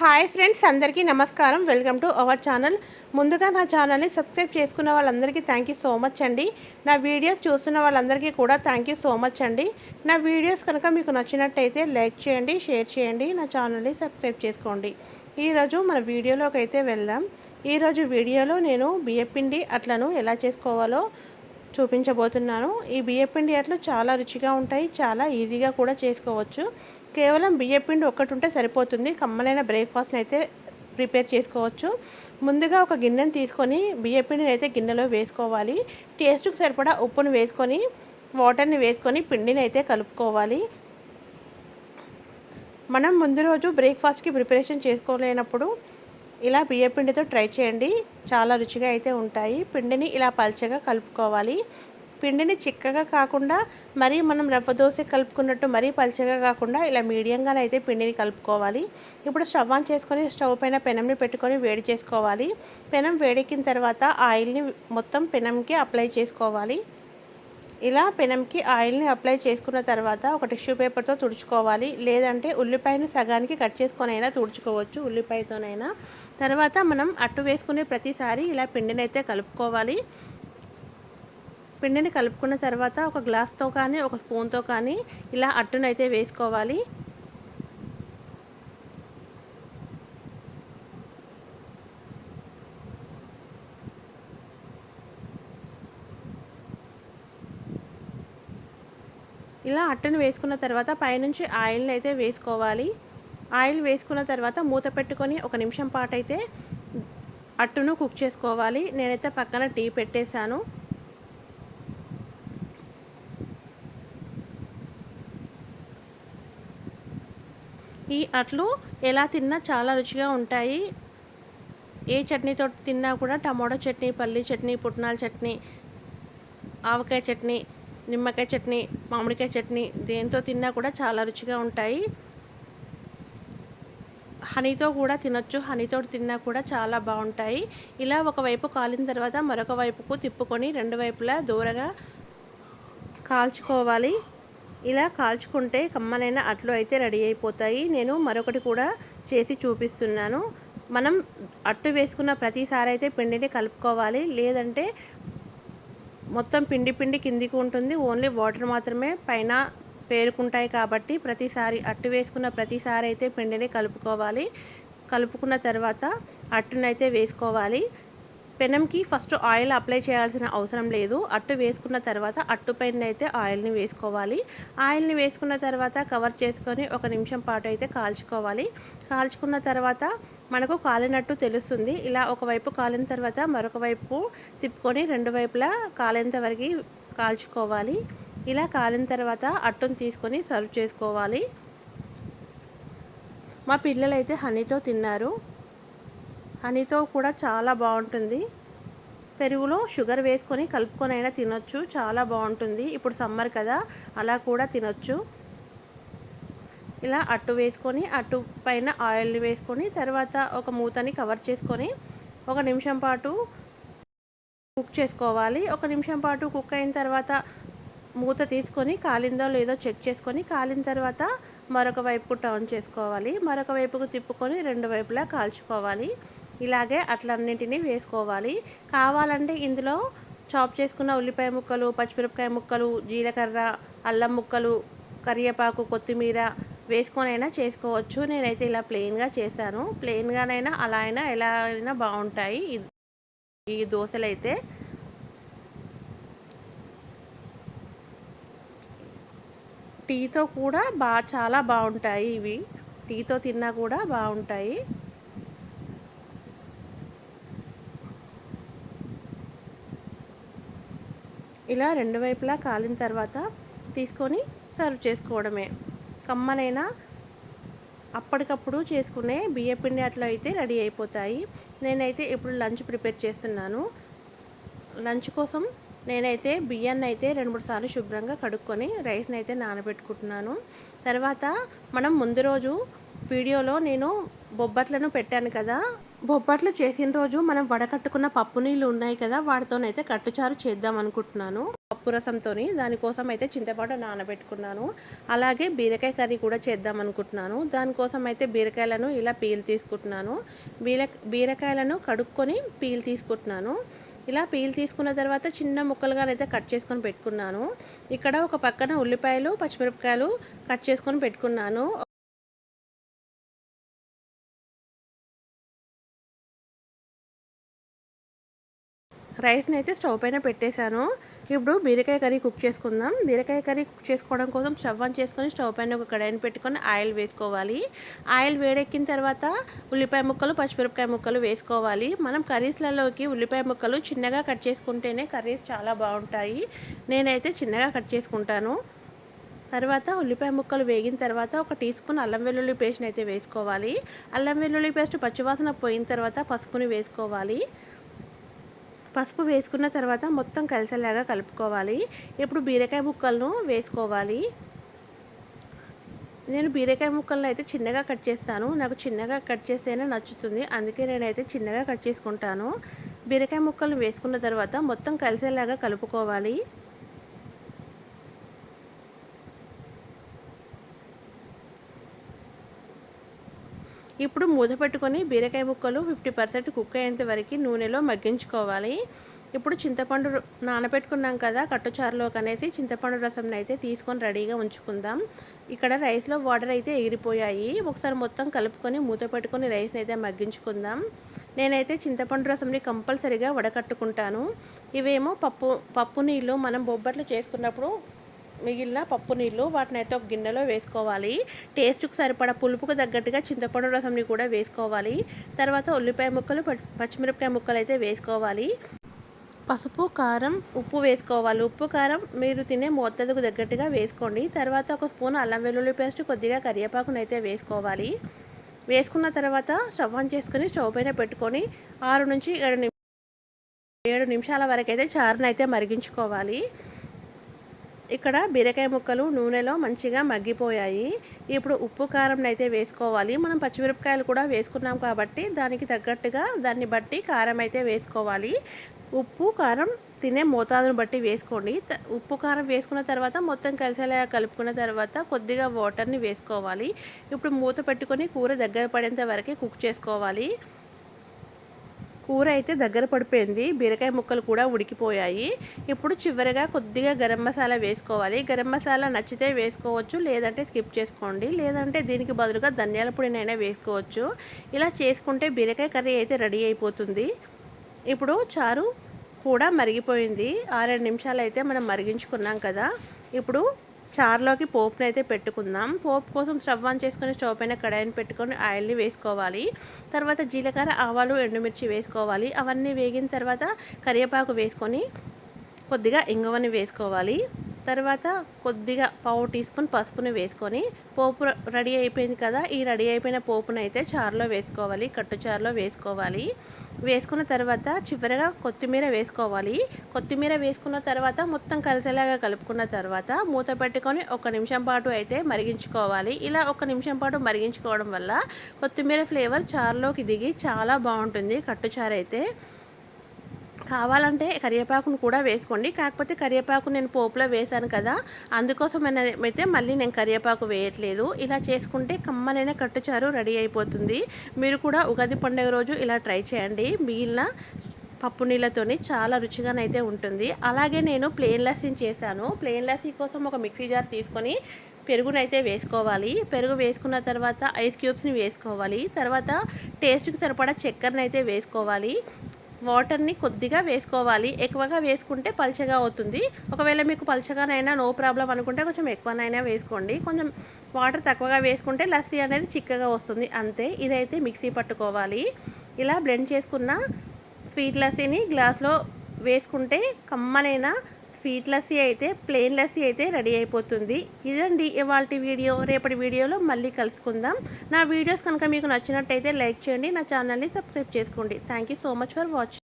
Hi friends అందరికీ నమస్కారం. Welcome to our channel. ముందుగా నా ఛానల్ని సబ్స్క్రైబ్ చేసుకున్న వాళ్ళందరికీ థ్యాంక్ యూ సో మచ్ అండి. నా వీడియోస్ చూస్తున్న వాళ్ళందరికీ కూడా థ్యాంక్ యూ సో మచ్ అండి. నా వీడియోస్ కనుక మీకు నచ్చినట్టయితే లైక్ చేయండి షేర్ చేయండి నా ఛానల్ని సబ్స్క్రైబ్ చేసుకోండి. ఈరోజు మన వీడియోలోకి అయితే వెళ్దాం. ఈరోజు వీడియోలో నేను బియ్యపిండి అట్లను ఎలా చేసుకోవాలో చూపించబోతున్నాను. ఈ బియ్యపిండి అట్లు చాలా రుచిగా ఉంటాయి చాలా ఈజీగా కూడా చేసుకోవచ్చు. కేవలం బియ్యపిండి ఒక్కటి ఉంటే సరిపోతుంది. కమ్మలైన బ్రేక్ఫాస్ట్ని అయితే ప్రిపేర్ చేసుకోవచ్చు. ముందుగా ఒక గిన్నెను తీసుకొని బియ్యపిండిని అయితే గిన్నెలో వేసుకోవాలి. టేస్ట్కి సరిపడా ఉప్పును వేసుకొని వాటర్ని వేసుకొని పిండిని అయితే కలుపుకోవాలి. మనం ముందు రోజు బ్రేక్ఫాస్ట్కి ప్రిపరేషన్ చేసుకోలేనప్పుడు ఇలా బియ్యపిండితో ట్రై చేయండి. చాలా రుచిగా అయితే ఉంటాయి. పిండిని ఇలా పల్చగా కలుపుకోవాలి. పిండిని చిక్కగా కాకుండా మరీ మనం రవ్వ దోశ కలుపుకున్నట్టు మరీ పల్చగా కాకుండా ఇలా మీడియంగానే అయితే పిండిని కలుపుకోవాలి. ఇప్పుడు స్టవ్ ఆన్ చేసుకొని స్టవ్ పైన పెనంని పెట్టుకొని వేడి చేసుకోవాలి. పెనం వేడెక్కిన తర్వాత ఆయిల్ని మొత్తం పెనంకి అప్లై చేసుకోవాలి. ఇలా పెనంకి ఆయిల్ని అప్లై చేసుకున్న తర్వాత ఒక టిష్యూ పేపర్తో తుడుచుకోవాలి. లేదంటే ఉల్లిపాయను సగానికి కట్ చేసుకొని అయినా తుడుచుకోవచ్చు ఉల్లిపాయతోనైనా. తర్వాత మనం అట్టు వేసుకునే ప్రతిసారి ఇలా పిండిని అయితే కలుపుకోవాలి. పిండిని కలుపుకున్న తర్వాత ఒక గ్లాస్తో కానీ ఒక స్పూన్తో కానీ ఇలా అట్టునైతే వేసుకోవాలి. ఇలా అట్టను వేసుకున్న తర్వాత పైనుంచి ఆయిల్ని అయితే వేసుకోవాలి. ఆయిల్ వేసుకున్న తర్వాత మూత పెట్టుకొని ఒక నిమిషం పాటు అయితే అట్టును కుక్ చేసుకోవాలి. నేనైతే పక్కన టీ పెట్టేశాను. ఈ అట్లు ఎలా తిన్నా చాలా రుచిగా ఉంటాయి. ఏ చట్నీతో తిన్నా కూడా టమాటో చట్నీ పల్లి చట్నీ పుట్నాల చట్నీ ఆవకాయ చట్నీ నిమ్మకాయ చట్నీ మామిడికాయ చట్నీ దేంతో తిన్నా కూడా చాలా రుచిగా ఉంటాయి. హనీతో కూడా తినొచ్చు హనీతో తిన్నా కూడా చాలా బాగుంటాయి. ఇలా ఒకవైపు కాలిన తర్వాత మరొక వైపుకు తిప్పుకొని రెండు వైపులా దూరగా కాల్చుకోవాలి. ఇలా కాల్చుకుంటే కమ్మనైన అట్లు అయితే రెడీ అయిపోతాయి. నేను మరొకటి కూడా చేసి చూపిస్తున్నాను. మనం అట్టు వేసుకున్న ప్రతిసారి అయితే పిండిని కలుపుకోవాలి. లేదంటే మొత్తం పిండి పిండి కిందికి ఉంటుంది. ఓన్లీ వాటర్ మాత్రమే పైన పేరుకుంటాయి కాబట్టి ప్రతిసారి అట్టు వేసుకున్న ప్రతిసారి అయితే పిండిని కలుపుకోవాలి. కలుపుకున్న తర్వాత అట్టునైతే వేసుకోవాలి. పెనంకి ఫస్ట్ ఆయిల్ అప్లై చేయాల్సిన అవసరం లేదు. అట్టు వేసుకున్న తర్వాత అట్టు పైన అయితే ఆయిల్ని వేసుకోవాలి. ఆయిల్ని వేసుకున్న తర్వాత కవర్ చేసుకొని ఒక నిమిషం పాటు అయితే కాల్చుకోవాలి. కాల్చుకున్న తర్వాత మనకు కాలినట్టు తెలుస్తుంది. ఇలా ఒకవైపు కాలిన తర్వాత మరొక వైపు తిప్పుకొని రెండు వైపులా కాలేంత వరకు కాల్చుకోవాలి. ఇలా కాలిన తర్వాత అట్టును తీసుకొని సర్వ్ చేసుకోవాలి. మా పిల్లలైతే హనీతో తిన్నారు. హనీతో కూడా చాలా బాగుంటుంది. పెరుగులో షుగర్ వేసుకొని కలుపుకొని అయినా తినొచ్చు. చాలా బాగుంటుంది. ఇప్పుడు సమ్మర్ కదా అలా కూడా తినొచ్చు. ఇలా అట్టు వేసుకొని అట్టు పైన ఆయిల్ని వేసుకొని తర్వాత ఒక మూతని కవర్ చేసుకొని ఒక నిమిషం పాటు కుక్ చేసుకోవాలి. ఒక నిమిషం పాటు కుక్ అయిన తర్వాత మూత తీసుకొని కాలిందో లేదో చెక్ చేసుకొని కాలిన తర్వాత మరొక వైపుకు టర్న్ చేసుకోవాలి. మరొక వైపుకు తిప్పుకొని రెండు వైపులా కాల్చుకోవాలి. ఇలాగే అట్లన్నింటినీ వేసుకోవాలి. కావాలంటే ఇందులో చాప్ చేసుకున్న ఉల్లిపాయ ముక్కలు పచ్చిమిరపకాయ ముక్కలు జీలకర్ర అల్లం ముక్కలు కరివేపాకు కొత్తిమీర వేసుకొనైనా చేసుకోవచ్చు. నేనైతే ఇలా ప్లెయిన్గా చేశాను. ప్లెయిన్గానైనా అలా అయినా ఎలా అయినా బాగుంటాయి. ఈ దోశలు అయితే టీతో కూడా బా చాలా బాగుంటాయి ఇవి. టీతో తిన్నా కూడా బాగుంటాయి. ఇలా రెండు వైపులా కాలిన తర్వాత తీసుకొని సర్వ్ చేసుకోవడమే. కమ్మనైనా అప్పటికప్పుడు చేసుకునే బియ్యపిండి అట్లా అయితే రెడీ అయిపోతాయి. నేనైతే ఇప్పుడు లంచ్ ప్రిపేర్ చేస్తున్నాను. లంచ్ కోసం నేనైతే బియ్యాన్ని అయితే రెండు మూడు సార్లు శుభ్రంగా కడుక్కొని రైస్ని అయితే నానబెట్టుకుంటున్నాను. తర్వాత మనం ముందు రోజు వీడియోలో నేను బొబ్బట్లను పెట్టాను కదా. బొబ్బట్లు చేసిన రోజు మనం వడకట్టుకున్న పప్పు నీళ్ళు ఉన్నాయి కదా వాటితోనైతే కట్టుచారు చేద్దాం అనుకుంటున్నాను. పప్పు రసంతో దానికోసం అయితే చింతపాటు నానబెట్టుకున్నాను. అలాగే బీరకాయ కర్రీ కూడా చేద్దాం అనుకుంటున్నాను. దానికోసం అయితే బీరకాయలను ఇలా పీల్ తీసుకుంటున్నాను. బీర బీరకాయలను కడుక్కొని పీల్ తీసుకుంటున్నాను. ఇలా పీల్ తీసుకున్న తర్వాత చిన్న ముక్కలుగా అయితే కట్ చేసుకొని పెట్టుకున్నాను. ఇక్కడ ఒక పక్కన ఉల్లిపాయలు పచ్చిమిరపకాయలు కట్ చేసుకొని పెట్టుకున్నాను. రైస్ని అయితే స్టవ్ పైన పెట్టేశాను. ఇప్పుడు బీరకాయ కర్రీ కుక్ చేసుకుందాం. బీరకాయ కర్రీ కుక్ చేసుకోవడం కోసం స్టవ్ ఆన్ చేసుకొని స్టవ్ పైన ఒక కడాయిని పెట్టుకొని ఆయిల్ వేసుకోవాలి. ఆయిల్ వేడెక్కిన తర్వాత ఉల్లిపాయ ముక్కలు పచ్చిమిరపకాయ ముక్కలు వేసుకోవాలి. మనం కర్రీస్లలోకి ఉల్లిపాయ ముక్కలు చిన్నగా కట్ చేసుకుంటేనే కర్రీస్ చాలా బాగుంటాయి. నేనైతే చిన్నగా కట్ చేసుకుంటాను. తర్వాత ఉల్లిపాయ ముక్కలు వేగిన తర్వాత ఒక టీ స్పూన్ అల్లం వెల్లుల్లి పేస్ట్ని అయితే వేసుకోవాలి. అల్లం వెల్లుల్లి పేస్ట్ పచ్చివాసన పోయిన తర్వాత పసుపుని వేసుకోవాలి. పసుపు వేసుకున్న తర్వాత మొత్తం కలిసేలాగా కలుపుకోవాలి. ఇప్పుడు బీరకాయ ముక్కలను వేసుకోవాలి. నేను బీరకాయ ముక్కలను అయితే చిన్నగా కట్ చేస్తాను. నాకు చిన్నగా కట్ చేస్తేనే నచ్చుతుంది. అందుకే నేనైతే చిన్నగా కట్ చేసుకుంటాను. బీరకాయ ముక్కలను వేసుకున్న తర్వాత మొత్తం కలిసేలాగా కలుపుకోవాలి. ఇప్పుడు మూత పెట్టుకొని బీరకాయ ముక్కలు ఫిఫ్టీ పర్సెంట్ కుక్ అయ్యేంత వరకు నూనెలో మగ్గించుకోవాలి. ఇప్పుడు చింతపండు నానబెట్టుకున్నాం కదా కట్టుచారులోకి అనేసి చింతపండు రసంని అయితే తీసుకొని రెడీగా ఉంచుకుందాం. ఇక్కడ రైస్లో వాటర్ అయితే ఎగిరిపోయాయి. ఒకసారి మొత్తం కలుపుకొని మూత పెట్టుకొని రైస్ని అయితే మగ్గించుకుందాం. నేనైతే చింతపండు రసంని కంపల్సరీగా వడకట్టుకుంటాను. ఇవేమో పప్పు పప్పు నీళ్ళు మనం బొబ్బట్లు చేసుకున్నప్పుడు మిగిలిన పప్పు నీళ్ళు వాటిని అయితే ఒక గిన్నెలో వేసుకోవాలి. టేస్ట్కి సరిపడా పులుపుకు తగ్గట్టుగా చింతపండు రసంని కూడా వేసుకోవాలి. తర్వాత ఉల్లిపాయ ముక్కలు పచ్చిమిరపకాయ ముక్కలు అయితే వేసుకోవాలి. పసుపు కారం ఉప్పు వేసుకోవాలి. ఉప్పు కారం మీరు తినే మోత్తదుకు తగ్గట్టుగా వేసుకోండి. తర్వాత ఒక స్పూన్ అల్లం వెల్లుల్లి పేస్ట్ కొద్దిగా కరివేపాకునైతే వేసుకోవాలి. వేసుకున్న తర్వాత స్టవ్ ఆన్ చేసుకుని స్టవ్ పైన పెట్టుకొని ఆరు నుంచి ఏడు ఏడు నిమిషాల వరకు అయితే చారునైతే అయితే మరిగించుకోవాలి. ఇక్కడ బీరకాయ ముక్కలు నూనెలో మంచిగా మగ్గిపోయాయి. ఇప్పుడు ఉప్పు కారం అయితే వేసుకోవాలి. మనం పచ్చిమిరపకాయలు కూడా వేసుకున్నాం కాబట్టి దానికి తగ్గట్టుగా దాన్ని బట్టి కారం అయితే వేసుకోవాలి. ఉప్పు కారం తినే మోతాదును బట్టి వేసుకోండి. ఉప్పు కారం వేసుకున్న తర్వాత మొత్తం కలిసేలా కలుపుకున్న తర్వాత కొద్దిగా వాటర్ని వేసుకోవాలి. ఇప్పుడు మూత పెట్టుకొని కూర దగ్గర పడేంత వరకు కుక్ చేసుకోవాలి. కూర అయితే దగ్గర పడిపోయింది. బీరకాయ ముక్కలు కూడా ఉడికిపోయాయి. ఇప్పుడు చివరిగా కొద్దిగా గరం మసాలా వేసుకోవాలి. గరం మసాలా నచ్చితే వేసుకోవచ్చు లేదంటే స్కిప్ చేసుకోండి. లేదంటే దీనికి బదులుగా ధనియాల పొడినైనా వేసుకోవచ్చు. ఇలా చేసుకుంటే బీరకాయ కర్రీ అయితే రెడీ అయిపోతుంది. ఇప్పుడు చారు కూడా మరిగిపోయింది. ఆరేడు నిమిషాలు అయితే మనం మరిగించుకున్నాం కదా. ఇప్పుడు చారులోకి పోపుని అయితే పెట్టుకుందాం. పోపు కోసం స్టవ్ ఆన్ చేసుకొని స్టవ్ పైన కడాయిని పెట్టుకొని ఆయిల్ని వేసుకోవాలి. తర్వాత జీలకర్ర ఆవాలు ఎండుమిర్చి వేసుకోవాలి. అవన్నీ వేగిన తర్వాత కరివేపాకు వేసుకొని కొద్దిగా ఇంగవని వేసుకోవాలి. తర్వాత కొద్దిగా పావు టీ స్పూన్ పసుపుని వేసుకొని పోపు రెడీ అయిపోయింది కదా ఈ రెడీ అయిపోయిన పోపును అయితే చారులో వేసుకోవాలి కట్టు చారులో వేసుకోవాలి. వేసుకున్న తర్వాత చివరిగా కొత్తిమీర వేసుకోవాలి. కొత్తిమీర వేసుకున్న తర్వాత మొత్తం కలిసేలాగా కలుపుకున్న తర్వాత మూత పెట్టుకొని ఒక నిమిషం పాటు అయితే మరిగించుకోవాలి. ఇలా ఒక నిమిషం పాటు మరిగించుకోవడం వల్ల కొత్తిమీర ఫ్లేవర్ చారులోకి దిగి చాలా బాగుంటుంది కట్టుచారు అయితే. కావాలంటే కరివేపాకును కూడా వేసుకోండి. కాకపోతే కరివేపాకు నేను పోపులో వేశాను కదా అందుకోసం అయితే మళ్ళీ నేను కరివేపాకు వేయట్లేదు. ఇలా చేసుకుంటే కమ్మనైన కట్టుచారు రెడీ అయిపోతుంది. మీరు కూడా ఉగాది పండుగ రోజు ఇలా ట్రై చేయండి. మిగిలిన పప్పు నీళ్ళతోని చాలా రుచిగానైతే ఉంటుంది. అలాగే నేను ప్లెయిన్ లస్సీని చేశాను. ప్లెయిన్ లస్సీ కోసం ఒక మిక్సీ జార్ తీసుకొని పెరుగునైతే వేసుకోవాలి. పెరుగు వేసుకున్న తర్వాత ఐస్ క్యూబ్స్ని వేసుకోవాలి. తర్వాత టేస్ట్కి సరిపడా చక్కెరని అయితే వేసుకోవాలి. వాటర్ని కొద్దిగా వేసుకోవాలి. ఎక్కువగా వేసుకుంటే పల్చగా అవుతుంది. ఒకవేళ మీకు పల్చగానైనా నో ప్రాబ్లం అనుకుంటే కొంచెం ఎక్కువనైనా వేసుకోండి. కొంచెం వాటర్ తక్కువగా వేసుకుంటే లస్సీ అనేది చిక్కగా వస్తుంది. అంతే ఇదైతే మిక్సీ పట్టుకోవాలి. ఇలా బ్లెండ్ చేసుకున్న స్వీట్ లస్సీని గ్లాస్లో వేసుకుంటే కమ్మనైనా స్వీట్ లస్సీ అయితే ప్లెయిన్ లస్సీ అయితే రెడీ అయిపోతుంది. ఇదండి ఇవాళ వీడియో. రేపటి వీడియోలో మళ్ళీ కలుసుకుందాం. నా వీడియోస్ కనుక మీకు నచ్చినట్టయితే లైక్ చేయండి. నా ఛానల్ని సబ్స్క్రైబ్ చేసుకోండి. Thank so much for watching.